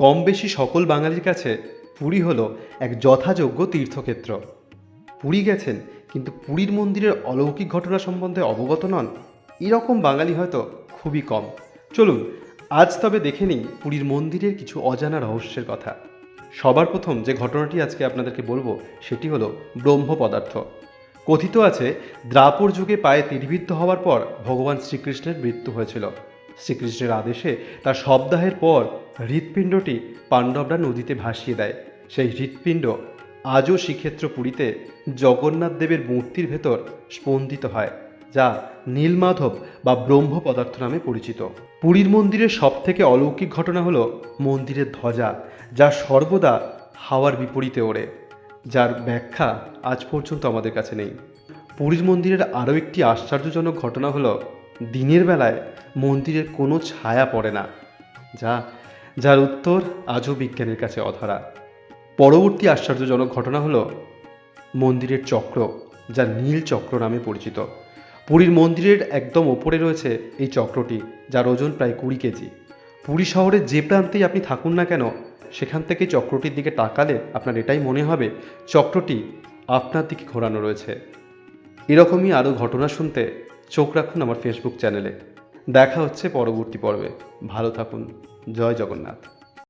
কম বেশি সকল বাঙালির কাছে পুরী হলো এক যথাযোগ্য তীর্থক্ষেত্র। পুরী গেছেন, কিন্তু পুরীর মন্দিরের অলৌকিক ঘটনা সম্বন্ধে অবগত নন? এরকম বাঙালি হয়তো খুবই কম। চলুন, আজ তবে দেখে নিই পুরীর মন্দিরের কিছু অজানা রহস্যের কথা। সবার প্রথম যে ঘটনাটি আজকে আপনাদেরকে বলব, সেটি হলো ব্রহ্ম পদার্থ। কথিত আছে দ্রাপর যুগে পায়ে তীরবিদ্ধ হওয়ার পর ভগবান শ্রীকৃষ্ণের মৃত্যু হয়েছিল। শ্রীকৃষ্ণের আদেশে তার সপ্তাহের পর হৃৎপিণ্ডটি পাণ্ডবরা নদীতে ভাসিয়ে দেয়। সেই হৃৎপিণ্ড আজও শ্রীক্ষেত্র পুরীতে জগন্নাথ দেবের মূর্তির ভেতর স্পন্দিত হয়, যা নীলমাধব বা ব্রহ্ম পদার্থ নামে পরিচিত। পুরীর মন্দিরের সবথেকে অলৌকিক ঘটনা হলো মন্দিরের ধ্বজা, যা সর্বদা হাওয়ার বিপরীতে ওড়ে, যার ব্যাখ্যা আজ পর্যন্ত আমাদের কাছে নেই। পুরীর মন্দিরের আরও একটি আশ্চর্যজনক ঘটনা হলো দিনের বেলায় মন্দিরের কোনো ছায়া পড়ে না, যা, যার উত্তর আজও বিজ্ঞানের কাছে অধরা। পরবর্তী আশ্চর্যজনক ঘটনা হলো মন্দিরের চক্র, যা নীল চক্র নামে পরিচিত। পুরীর মন্দিরের একদম ওপরে রয়েছে এই চক্রটি, যার ওজন প্রায় কুড়ি কেজি। পুরী শহরের যে প্রান্তেই আপনি থাকুন না কেন, সেখান থেকে চক্রটির দিকে তাকালে আপনার এটাই মনে হবে, চক্রটি আপনার দিকে ঘোরানো রয়েছে। এরকমই আরও ঘটনা শুনতে চোখ রাখুন আমার ফেসবুক চ্যানেলে দেখা হচ্ছে পরবর্তী পর্বে। ভালো থাকুন। জয় জগন্নাথ।